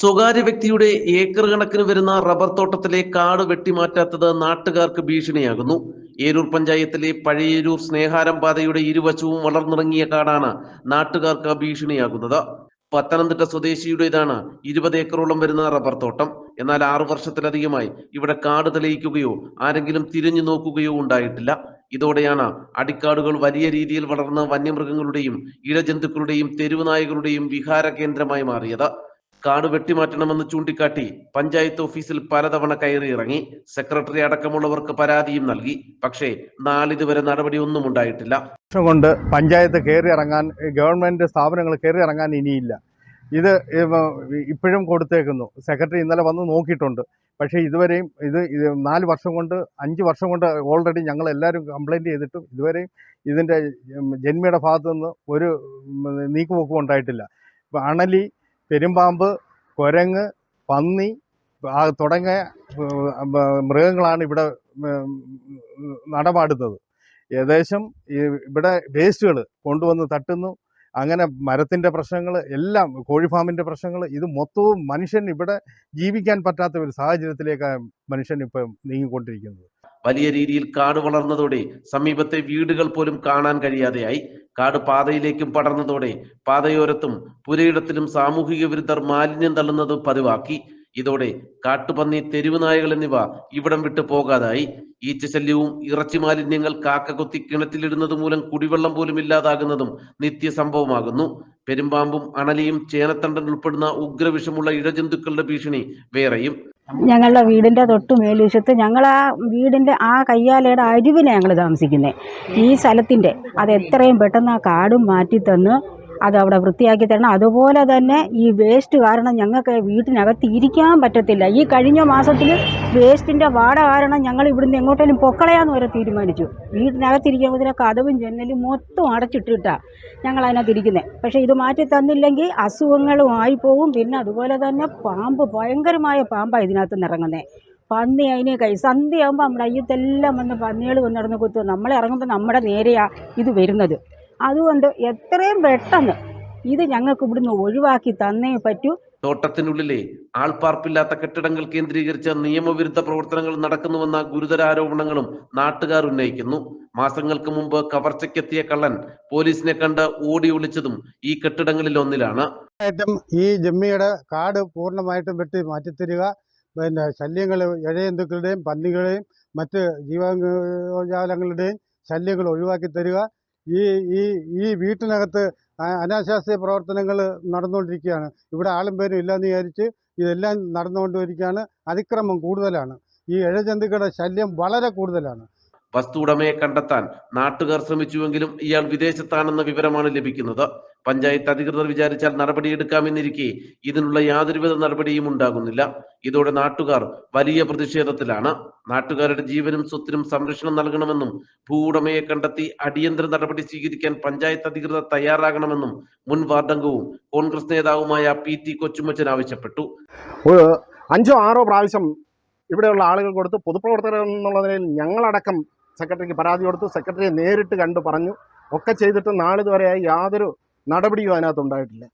സ്വകാര്യ വ്യക്തിയുടെ ഏക്കർ കണക്കിന് വരുന്ന റബ്ബർ തോട്ടത്തിലെ കാട് വെട്ടിമാറ്റാത്തത് നാട്ടുകാർക്ക് ഭീഷണിയാകുന്നു. ഏരൂർ പഞ്ചായത്തിലെ പഴയരൂർ സ്നേഹാരം പാതയുടെ ഇരുവശവും വളർന്നിറങ്ങിയ കാടാണ് നാട്ടുകാർക്ക് ഭീഷണിയാകുന്നത്. പത്തനംതിട്ട സ്വദേശിയുടേതാണ് ഇരുപത് ഏക്കറോളം വരുന്ന റബ്ബർ തോട്ടം. എന്നാൽ ആറു വർഷത്തിലധികമായി ഇവിടെ കാട് തെളിയിക്കുകയോ ആരെങ്കിലും തിരിഞ്ഞു നോക്കുകയോ ഉണ്ടായിട്ടില്ല. ഇതോടെയാണ് അടിക്കാടുകൾ വലിയ രീതിയിൽ വളർന്ന് വന്യമൃഗങ്ങളുടെയും ഇഴജന്തുക്കളുടെയും തെരുവുനായകളുടെയും വിഹാര കേന്ദ്രമായി മാറിയത്. കാട് വെട്ടിമാറ്റണമെന്ന് ചൂണ്ടിക്കാട്ടി പഞ്ചായത്ത് ഓഫീസിൽ പലതവണ കയറി ഇറങ്ങി സെക്രട്ടറി അടക്കമുള്ളവർക്ക് പരാതിയും നൽകി. പക്ഷേ നാളിതുവരെ നടപടിയൊന്നും ഉണ്ടായിട്ടില്ല. വർഷം കൊണ്ട് പഞ്ചായത്ത് കയറി ഇറങ്ങാൻ ഗവൺമെന്റ് സ്ഥാപനങ്ങൾ കയറി ഇറങ്ങാൻ ഇനിയില്ല. ഇത് ഇപ്പോഴും കൊടുത്തേക്കുന്നു. സെക്രട്ടറി ഇന്നലെ വന്ന് നോക്കിയിട്ടുണ്ട്. പക്ഷേ ഇതുവരെയും ഇത് നാല് വർഷം കൊണ്ട് അഞ്ച് വർഷം കൊണ്ട് ഓൾറെഡി ഞങ്ങൾ എല്ലാവരും കംപ്ലൈന്റ് ചെയ്തിട്ടും ഇതുവരെയും ഇതിന്റെ ജന്മിയുടെ ഭാഗത്തു നിന്ന് ഒരു നീക്കുപോക്കും ഉണ്ടായിട്ടില്ല. അണലി പെരുമ്പാമ്പ് കുരങ്ങ് പന്നി തുടങ്ങിയ മൃഗങ്ങളാണ് ഇവിടെ നടപാടുന്നത് ഏകദേശം ഇവിടെ വേസ്റ്റുകൾ കൊണ്ടുവന്ന് തട്ടുന്നു. അങ്ങനെ മരത്തിന്റെ പ്രശ്നങ്ങൾ എല്ലാം കോഴി ഫാമിന്റെ പ്രശ്നങ്ങൾ ഇത് മൊത്തവും മനുഷ്യൻ ഇവിടെ ജീവിക്കാൻ പറ്റാത്ത ഒരു സാഹചര്യത്തിലേക്കാണ് മനുഷ്യൻ ഇപ്പം നീങ്ങിക്കൊണ്ടിരിക്കുന്നത്. വലിയ രീതിയിൽ കാട് വളർന്നതോടെ സമീപത്തെ വീടുകൾ പോലും കാണാൻ കഴിയാതെയായി. കാട് പാതയിലേക്കും പടർന്നതോടെ പാതയോരത്തും പുരയിടത്തിലും സാമൂഹിക വിരുദ്ധർ മാലിന്യം തള്ളുന്നത് പതിവാക്കി. ഇതോടെ കാട്ടുപന്നി തെരുവ് നായകൾ എന്നിവ ഇവിടം വിട്ടു പോകാതായി. ഈച്ചശല്യവും ഇറച്ചി മാലിന്യങ്ങൾ കാക്ക കൊത്തി കിണറ്റിലിടുന്നത് മൂലം കുടിവെള്ളം പോലും ഇല്ലാതാകുന്നതും നിത്യസംഭവമാകുന്നു. പെരുമ്പാമ്പും അണലിയും ചേനത്തണ്ടൻ ഉൾപ്പെടുന്ന ഉഗ്രവിഷമുള്ള ഇഴജന്തുക്കളുടെ ഭീഷണി വേറെയും. ഞങ്ങളുടെ വീടിന്റെ തൊട്ട് മേൽവശത്ത് ഞങ്ങൾ ആ വീടിന്റെ ആ കയ്യാലയുടെ അരുവിനെ ഞങ്ങൾ താമസിക്കുന്നത് ഈ സ്ഥലത്തിന്റെ അത് എത്രയും പെട്ടെന്ന് ആ കാടും മാറ്റി തന്ന് അത് അവിടെ വൃത്തിയാക്കി തരണം. അതുപോലെ തന്നെ ഈ വേസ്റ്റ് കാരണം ഞങ്ങൾക്ക് വീട്ടിനകത്ത് ഇരിക്കാൻ പറ്റത്തില്ല. ഈ കഴിഞ്ഞ മാസത്തിൽ വേസ്റ്റിന്റെ വാട കാരണം ഞങ്ങൾ ഇവിടുന്ന് എങ്ങോട്ടേലും പൊക്കളയാന്ന് വരെ തീരുമാനിച്ചു. വീട്ടിനകത്തിരിക്കുമ്പോഴത്തേന് കഥവും ജനലും മൊത്തം അടച്ചിട്ടിട്ടാണ് ഞങ്ങൾ അതിനകത്ത് ഇരിക്കുന്നത് പക്ഷേ ഇത് മാറ്റി തന്നില്ലെങ്കിൽ അസുഖങ്ങളും ആയിപ്പോവും. പിന്നെ അതുപോലെ തന്നെ പാമ്പ് ഭയങ്കരമായ പാമ്പാണ് ഇതിനകത്ത് ഇറങ്ങുന്നത് പന്നി അതിനെ കൈ സന്ധ്യയാകുമ്പോൾ നമ്മുടെ അയ്യത്തെല്ലാം വന്ന് പന്നികൾ വന്ന് നടന്ന് കുത്തും. നമ്മൾ ഇറങ്ങുമ്പോൾ നമ്മുടെ നേരെയാണ് ഇത് വരുന്നത്. അതുകൊണ്ട് എത്രയും പെട്ടെന്ന് ഇത് ഞങ്ങൾക്ക് ഇവിടുന്ന് ഒഴിവാക്കി തന്നേ പറ്റൂ. തോട്ടത്തിനുള്ളിലെ ആൾപ്പാർപ്പില്ലാത്ത കെട്ടിടങ്ങൾ കേന്ദ്രീകരിച്ച നിയമവിരുദ്ധ പ്രവർത്തനങ്ങൾ നടക്കുന്നുവെന്ന ഗുരുതര ആരോപണങ്ങളും നാട്ടുകാർ ഉന്നയിക്കുന്നു. മാസങ്ങൾക്ക് മുമ്പ് കവർച്ചയ്ക്കെത്തിയ കള്ളൻ പോലീസിനെ കണ്ട് ഓടി ഒളിച്ചതും ഈ കെട്ടിടങ്ങളിൽ ഒന്നിലാണ്. ഈ ജമ്മിയുടെ കാട് പൂർണമായിട്ടും വെട്ടി മാറ്റിത്തരിക പിന്നെ ശല്യങ്ങൾ ഇഴജന്തുക്കളുടെയും പന്നികളുടെയും മറ്റ് ജീവജാലങ്ങളുടെയും ശല്യങ്ങൾ ഒഴിവാക്കി തരിക ഈ ഈ ഈ വീട്ടിനകത്ത് അനാശാസ്യ പ്രവർത്തനങ്ങൾ നടന്നുകൊണ്ടിരിക്കുകയാണ്. ഇവിടെ ആളും പേരും ഇല്ലാന്ന് വിചാരിച്ച് ഇതെല്ലാം നടന്നുകൊണ്ടിരിക്കുകയാണ്. അതിക്രമം കൂടുതലാണ്. ഈ ഇഴജന്തുക്കളുടെ ശല്യം വളരെ കൂടുതലാണ്. വസ്തു ഉടമയെ കണ്ടെത്താൻ നാട്ടുകാർ ശ്രമിച്ചുവെങ്കിലും ഇയാൾ വിദേശത്താണെന്ന വിവരമാണ് ലഭിക്കുന്നത്. പഞ്ചായത്ത് അധികൃതർ വിചാരിച്ചാൽ നടപടിയെടുക്കാമെന്നിരിക്കെ ഇതിനുള്ള യാതൊരുവിധ നടപടിയും ഉണ്ടാകുന്നില്ല. ഇതോടെ നാട്ടുകാർ വലിയ പ്രതിഷേധത്തിലാണ്. നാട്ടുകാരുടെ ജീവനും സ്വത്തിനും സംരക്ഷണം നൽകണമെന്നും ഭൂ ഉടമയെ കണ്ടെത്തി അടിയന്തര നടപടി സ്വീകരിക്കാൻ പഞ്ചായത്ത് അധികൃതർ തയ്യാറാകണമെന്നും മുൻ വാർഡംഗവും കോൺഗ്രസ് നേതാവുമായ പി ടി കൊച്ചുമച്ചൻ ആവശ്യപ്പെട്ടു. അഞ്ചോ ആറോ പ്രാവശ്യം ഇവിടെയുള്ള ആളുകൾ കൊടുത്ത് പൊതുപ്രവർത്തകർ എന്നുള്ള നിലയിൽ ഞങ്ങളടക്കം സെക്രട്ടറിക്ക് പരാതി കൊടുത്തു. സെക്രട്ടറിയെ നേരിട്ട് കണ്ടു പറഞ്ഞു. ഒക്കെ ചെയ്തിട്ട് നാളിതുവരെയായി യാതൊരു നടപടിയും അതിനകത്ത് ഉണ്ടായിട്ടില്ല.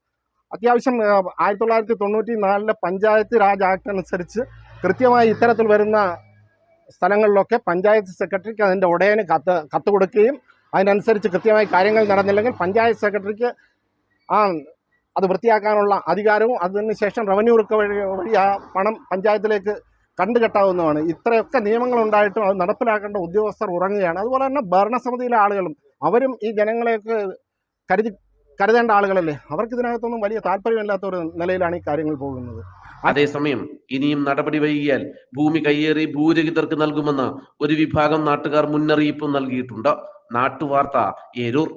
അത്യാവശ്യം ആയിരത്തി തൊള്ളായിരത്തി തൊണ്ണൂറ്റി നാലിലെ പഞ്ചായത്ത് രാജ് ആക്ട് അനുസരിച്ച് കൃത്യമായി ഇത്തരത്തിൽ വരുന്ന സ്ഥലങ്ങളിലൊക്കെ പഞ്ചായത്ത് സെക്രട്ടറിക്ക് അതിന്റെ ഉടയന് കത്ത് കത്ത് കൊടുക്കുകയും അതിനനുസരിച്ച് കൃത്യമായി കാര്യങ്ങൾ നടന്നില്ലെങ്കിൽ പഞ്ചായത്ത് സെക്രട്ടറിക്ക് ആ അത് വൃത്തിയാക്കാനുള്ള അധികാരവും അതിന് ശേഷം റവന്യൂ റിക്കവറി വഴി ആ പണം പഞ്ചായത്തിലേക്ക് കണ്ടുകെട്ടാവുന്നതാണ്. ഇത്രയൊക്കെ നിയമങ്ങൾ ഉണ്ടായിട്ടും അത് നടപ്പിലാക്കേണ്ട ഉദ്യോഗസ്ഥർ ഉറങ്ങുകയാണ്. അതുപോലെ തന്നെ ഭരണസമിതിയിലെ ആളുകളും അവരും ഈ ജനങ്ങളെയൊക്കെ കരുതി കരുതേണ്ട ആളുകളല്ലേ? അവർക്ക് ഇതിനകത്തൊന്നും വലിയ താല്പര്യമില്ലാത്ത ഒരു നിലയിലാണ് ഈ കാര്യങ്ങൾ പോകുന്നത്. അതേസമയം ഇനിയും നടപടി വൈകിയാൽ ഭൂമി കയ്യേറി ഭൂരഹിതർക്ക് നൽകുമെന്ന് ഒരു വിഭാഗം നാട്ടുകാർ മുന്നറിയിപ്പ് നൽകിയിട്ടുണ്ട്. നാട്ടുവാർത്ത ഏരൂർ.